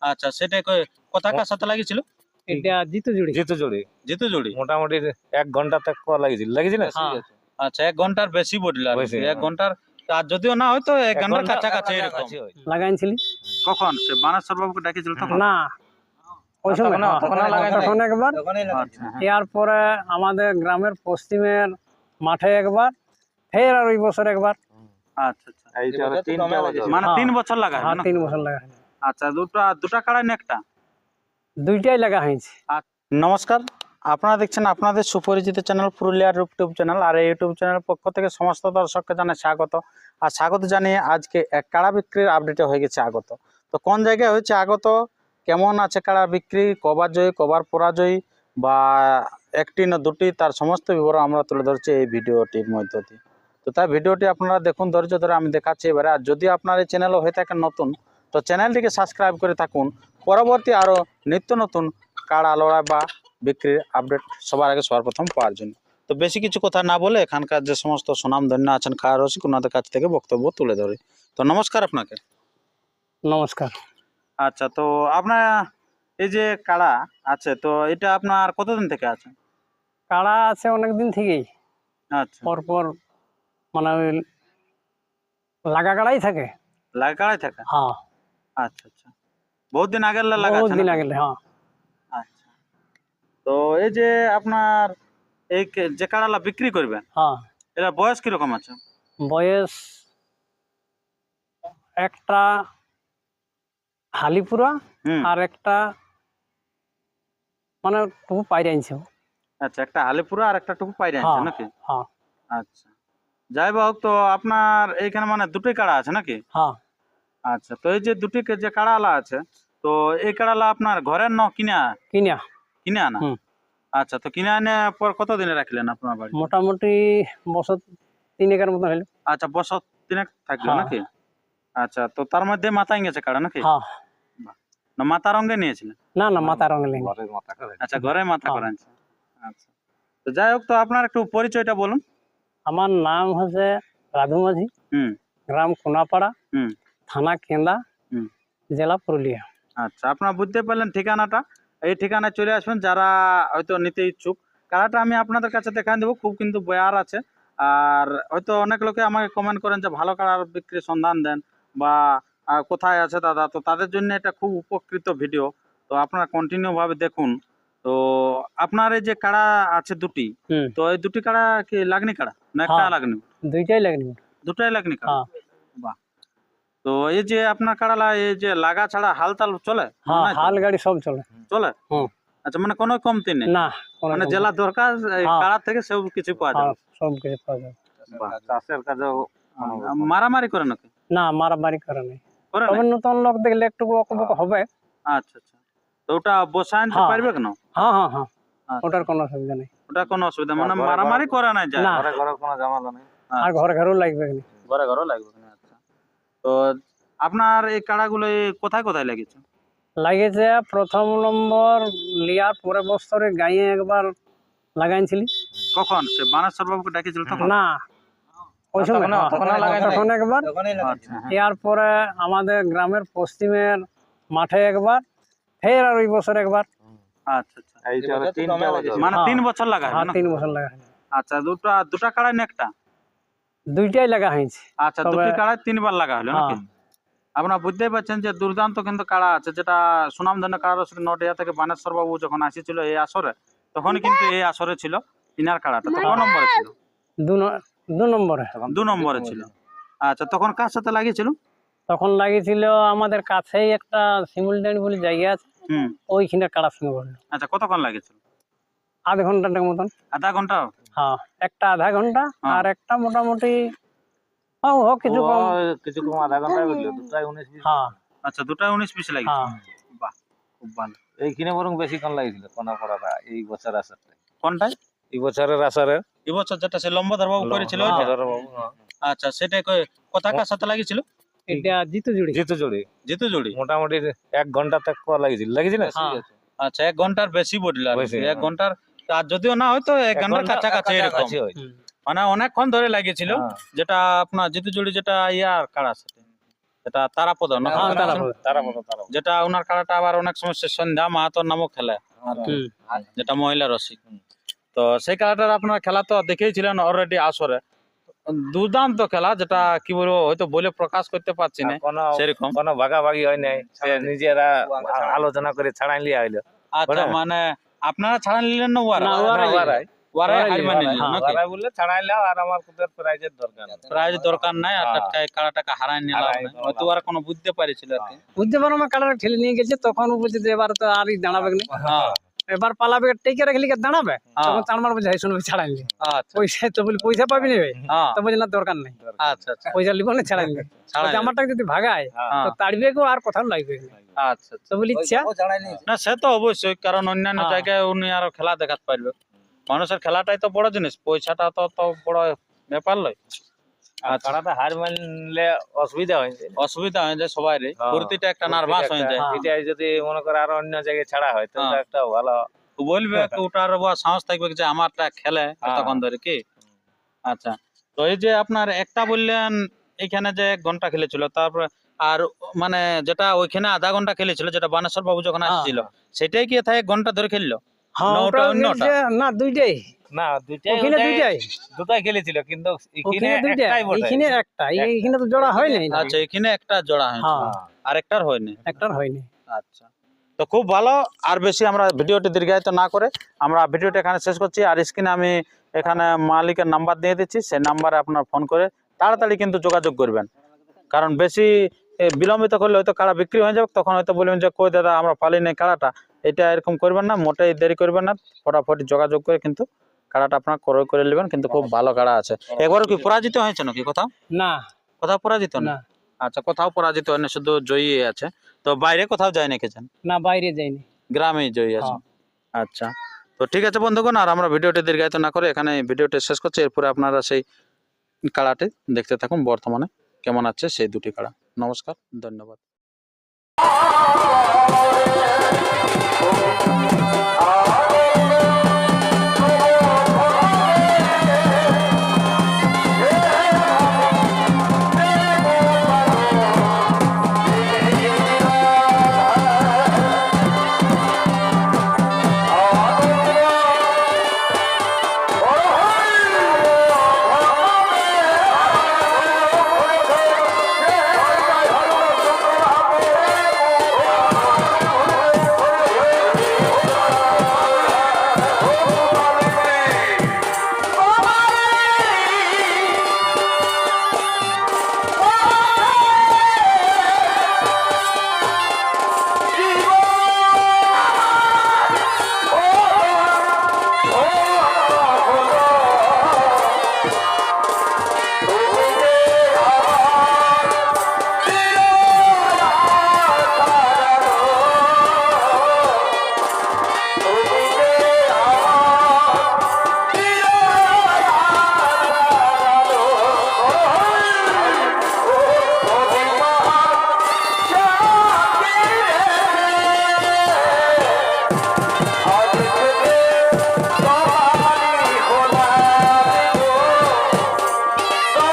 আচ্ছা সেটা কোথাকার সাথে লাগিয়েছিল? এটা জিতু জুড়ি। জিতু জুড়ি। জিতু জুড়ি? মোটামুটি এক ঘণ্টা তক লাগিয়েছিল। লাগিয়েছিল? হ্যাঁ। আচ্ছা এক ঘণ্টার বেশি এক হ্যাঁ। ঘণ্টার আর যদিও না হয়তো এক এক ঘণ্টার কাছাকাছি এরকম। লাগাইছিলি কখন? সে বানেশ্বর বাবুকে তখন? না। ওই সময়? তখন- হ্যাঁ, তখন একবার। আচ্ছা এরপরে আমাদের গ্রামের পশ্চিমের মাঠে একবার ফের আর ওই বছর একবার। আচ্ছা আচ্ছা। মানে হ্যাঁ। তিন বছর লাগা আর তিন বছর লাগা আচ্ছা দুটা দুটা কাড়াই না একটা? দুইটাই লাগা হয়েছে। নমস্কার। আপনারা দেখছেন আপনাদের সুপরিচিত চ্যানেল পুরুলিয়ার ইউটিউব চ্যানেল আর এই ইউটিউব চ্যানেলের পক্ষ থেকে সমস্ত দর্শককে জানাই স্বাগত। আর স্বাগত জানিয়ে আজকে এক কাড়া বিক্রির আপডেটে হয়ে গেছে আগত। তো কোন জায়গায় হয়েছে আগত? কেমন আছে কাড়া বিক্রি? কবার জয়ী কবার পরাজয়ী? বা একটি না দুটি তার সমস্ত বিবরণ আমরা তুলে ধরছি এই ভিডিওটির মধ্য দিয়ে। তো তাই ভিডিওটি আপনারা দেখুন ধৈর্য ধরে আমি দেখাচ্ছি এবারে। আর যদি আপনার এই চ্যানেলও হয়ে থাকেন নতুন তো চ্যানেলটিকে সাবস্ক্রাইব করে থাকুন। পরবর্তী আরও নিত্য নতুন কাড়া লড়াই বা বিক্রির আপডেট সবার আগে সবার প্রথম পাওয়ার জন্য। তো বেশি কিছু কথা না বলে এখানকার যে সমস্ত সুনাম ধন্য আছেন কার রসিক ওনাদের কাছ থেকে বক্তব্য তুলে ধরি। তো নমস্কার আপনাকে। নমস্কার। আচ্ছা তো আপনার এই যে কাড়া আছে তো এটা আপনার কতদিন থেকে আছে? কাড়া আছে অনেক দিন থেকেই। আচ্ছা। পরপর মানে ওই লাগা কাড়াই থাকে। লাগে কাড়াই থাকে? হ্যাঁ। আচ্ছা আচ্ছা। বহুত দিন আগের লাগা বহুত দিন আগে হ্যাঁ। আচ্ছা। তো এই যে আপনার এই যে কাড়ালা বিক্রি করবেন হ্যাঁ। এটা বয়স কীরকম আছে? বয়স একটা হালিপুরা আর একটা মানে টুকু পাইরে আনছে আচ্ছা একটা আলিপুরা আর একটা টুকু পাইরে আছে হ্যাঁ, নাকি? হ্যাঁ। আচ্ছা। যাই হোক তো আপনার এইখানে মানে দুটোই কাড়া আছে নাকি? হ্যাঁ। আচ্ছা তো এই যে দুটি যে কাড়ালা আছে তো এই কাড়ালা আপনার ঘরের ন কিনা? কিনা। কিনে আনা হুম। আচ্ছা তো কিনে আনে পর কত দিনে রাখলেন আপনার বাড়ি মোটামুটি বছর তিনেকের মতো হইল। আচ্ছা বছর তিনেক থাকল হ্যাঁ। নাকি? আচ্ছা তো তার মধ্যে মাথায় গেছে কাড়া নাকি? হ্যাঁ। না মাথা রঙে নিয়েছিলেন? না না মাথা রঙে। আচ্ছা ঘরে মাথা। করাচ্ছে আচ্ছা তো যাই হোক তো আপনার একটু পরিচয়টা বলুন। আমার নাম হচ্ছে রাধু মাঝি। হুম। গ্রাম কোনাপাড়া। হুম। থানা কেন্দা। জেলা পুরুলিয়া। আচ্ছা আপনারা বুঝতে পারলেন ঠিকানাটা। এই ঠিকানায় চলে আসবেন যারা হয়তো নিতে ইচ্ছুক। কালারটা আমি আপনাদের কাছে দেখান দেবো খুব কিন্তু বয়ার আছে। আর হয়তো অনেক লোকে আমাকে কমেন্ট করেন যে ভালো কালার বিক্রির সন্ধান দেন বা কোথায় আছে দাদা? তো তাদের জন্য এটা খুব উপকৃত ভিডিও। তো আপনারা কন্টিনিউভাবে দেখুন। তো আপনার এই যে কাড়া আছে দুটি তো এই দুটি কাড়া কি লাগনি কাড়া? না একটা হ্যাঁ। লাগনি? দুইটাই লাগনি দুটাই লাগনি কাড়া? হ্যাঁ। বাহ। তো এই যে আপনার কাড়ালা এই যে লাগা ছাড়া হাল তাল চলে? হ্যাঁ? হাল গাড়ি সব চলে। চলে? আচ্ছা মানে কোনো কমতি নেই? না মানে জেলা দরকার এই। কাড়া থেকে সব কিছু পাওয়া যাবে? সব কিছু পাওয়া যাবে। চাষের কাজেও আহ, মারামারি করে নাকি? না মারামারি করে নেই। করে তবে নতুন লোক দেখলে একটু হবে। আচ্ছা আচ্ছা। তো ওটা বসা আনতে হ্যাঁ। পারবে কেন? হ্যাঁ হ্যাঁ হ্যাঁ। আচ্ছা। ওটার কোনো অসুবিধা নেই। ওটা কোনো অসুবিধা মানে মারামারি করে না। যায় ঘরে ঘরে কোনো ঝামেলা নেই। আর ঘরে ঘরেও লাগবে ঘরে ঘরে লাগবে আচ্ছা। তো আপনার এই কাড়াগুলো কোথায় কোথায় লেগেছে লাগিয়েছে প্রথম নম্বর লিয়ার পরে বছরে গায়ে একবার লাগাইছিলি। কখন? সে বানেশ্বর বাবুকে ডাকিয়েছিল তখন? না। ওই সময়। তখন একবার। আচ্ছা এরপরে আমাদের গ্রামের পশ্চিমের মাঠে একবার ফের আর ওই বছর একবার। আচ্ছা আচ্ছা। মানে হ্যাঁ। তিন বছর লাগা আর তিন বছর লাগা আচ্ছা দুটা দুটা কাড়াই একটা? দুইটাই লাগা হয়েছে। আচ্ছা দুটি কাড়াই তিনবার লাগা হলো নাকি? হ্যাঁ। আপনারা বুঝতেই পারছেন যে দুর্দান্ত কিন্তু কাড়া আছে যেটা সুনামধন্য কাড়া রসিক নডিয়া থেকে বানেশ্বর বাবু যখন আসিছিল এই আসরে তখন কিন্তু এই আসরে ছিল ইনার কাড়াটা তো কোন নম্বরে ছিল। দু নম্বরে। তখন দু নম্বরে ছিল। আচ্ছা তখন কার সাথে লাগিয়েছিল? তখন লাগিয়েছিল আমাদের কাছেই একটা শিমুলডানি বলে জায়গা আছে। ওইখানে সঙ্গে আচ্ছা কতক্ষণ লাগিয়েছিল আধ ঘন্টাটার মতন। আধা ঘণ্টা? হ্যাঁ একটা আধা ঘণ্টা হ্যাঁ। আর একটা মোটামুটি হ্যাঁ হোক কিছু কম কিছু কম আধা ঘন্টায় বুঝলো দুটাই উনিশ বিশ। হ্যাঁ। আচ্ছা দুটাই উনিশ পিস লাগিয়েছিল বাহ খুব ভালো। এইখানে বরং বেশিক্ষণ লাগিয়েছিল কোনা পড়াটা এই বছর কোনটাই এই বছরের যেটা সে করেছিল হ্যাঁ। আচ্ছা সেটা কোথাকার সাথে লাগিয়েছিল এটা জিতু জুড়ি। জিতু জুড়ি। জিতু জুড়ি? মোটামুটি এক ঘণ্টা তক হ্যাঁ। আচ্ছা এক ঘণ্টার বেশি বডিল। এক হ্যাঁ। ঘণ্টার আর যদিও না হয়তো এক ঘণ্টার কাছাকাছি এরকম। মানে অনেকক্ষণ ধরে লাগিয়েছিল। হ্যাঁ। যেটা আপনার জিতু জুড়ি যেটা ইয়ার কাড়ার সাথে এটা তারাপদ যেটা ওনার খেলাটা আবার অনেক সময় সে সন্ধ্যা মাহাতোর নামও খেলে। যেটা মহিলা রসিক। তো সেই খেলাটার আপনার খেলা তো দেখেইছিলেন অলরেডি আসরে। দুর্দান্ত খেলা যেটা কি বলব হয়তো বলে প্রকাশ করতে পারছি না। কোনো সেরকম। কোনো ভাগাভাগি হয় নাই। সে নিজেরা আলোচনা করে ছাড়াই লিয়া হইল আচ্ছা মানে আপনারা ছাড়াই নিলেন না ওয়ারা না, ওয়ারাই। ওয়ারাই। হার মানে হ্যাঁ, বললে ছাড়াইলাম আর আমার কুদের প্রাইজের দরকার নেই। দরকার নাই আর হ্যাঁ। কাড়াটাকে হারাই নিলাম। হয়তো ওরা কোনো বুঝতে পারেছিল আর কি। বুঝতে পারো আমার ঠেলে নিয়ে গেছে তখন বলছে এবার তো আর দাঁড়াবে না। হ্যাঁ। এবার পালাবে টেকে রেখে লিখে দাঁড়াবে। হ্যাঁ। তখন তার মার "এই শুনবে ছাড়াই নি আচ্ছা। পয়সা তো বলি পয়সা পাবি নেবে হ্যাঁ। তো বলছে না দরকার নেই। আচ্ছা আচ্ছা। পয়সা লিব না ছাড়াই আমারটা যদি ভাগায় হ্যাঁ। তো তাড়বে গো আর কোথাও লাগবে না। আচ্ছা আচ্ছা। তো বলি ইচ্ছা না সে তো অবশ্যই কারণ অন্যান্য। জায়গায় উনি আরও খেলা দেখাতে পারবে মানুষের খেলাটাই তো বড় জিনিস পয়সাটা তো তো বড় ব্যাপার লয়। আর হার মানলে অসুবিধা হয়েছে অসুবিধা হয়ে যায় সবাই রে। একটা নার্ভাস যায়। যদি মনে করে আরও অন্য জায়গায় ছাড়া তো। একটা ভালো বলবে ওটার বা সাহস থাকবে যে আমারটা খেলে। তখন ধরে কি আচ্ছা তো এই যে আপনার একটা বললেন এখানে যে এক ঘণ্টা খেলেছিল তারপরে আর মানে যেটা ওইখানে আধা ঘণ্টা খেলেছিল যেটা বানেশ্বর বাবু যখন হ্যাঁ। আসছিল সেটাই কি এক ঘণ্টা ধরে খেললো হ্যাঁ? না দুইটাই না দুইটাই ওখানে দুইটাই? দুটাই খেলেছিল কিন্তু এখানে একটাই বটে এখানে একটা এইখানে তো জোড়া হয় নাই আচ্ছা এখানে একটা জোড়া হয়েছে। হ্যাঁ। আর একটার হয়নি? একটার হয়নি। আচ্ছা। তো খুব ভালো আর বেশি আমরা ভিডিওটি দীর্ঘায়িত না করে আমরা ভিডিওটা এখানে শেষ করছি আর স্ক্রিনে আমি এখানে মালিকের নাম্বার দিয়ে দিচ্ছি সেই নাম্বারে আপনার ফোন করে তাড়াতাড়ি কিন্তু যোগাযোগ করবেন। কারণ বেশি বিলম্বিত করলে হয়তো কাড়া বিক্রি হয়ে যাবে তখন হয়তো বলবেন যে কই দাদা আমরা পালি নাই কাড়াটা। এটা এরকম করবেন না মোটেই দেরি করবেন না ফটাফট যোগাযোগ করে কিন্তু কাড়াটা আপনার ক্রয় করে নেবেন কিন্তু খুব ভালো কাড়া আছে। একবারও কি পরাজিত হয়েছে নাকি কোথাও? না। কোথাও পরাজিত না? না। আচ্ছা কোথাও পরাজিত হয়নি শুধু জয়ী আছে। তো বাইরে কোথাও যায় নাকি না বাইরে যায়নি। গ্রামেই জয়ী আছে। হ্যাঁ। আচ্ছা। তো ঠিক আছে বন্ধুগণ আর আমরা ভিডিওটি দীর্ঘায়িত না করে এখানে ভিডিওটি শেষ করছি। এরপরে আপনারা সেই কাড়াটি দেখতে থাকুন বর্তমানে কেমন আছে সেই দুটি কাড়া। নমস্কার ধন্যবাদ।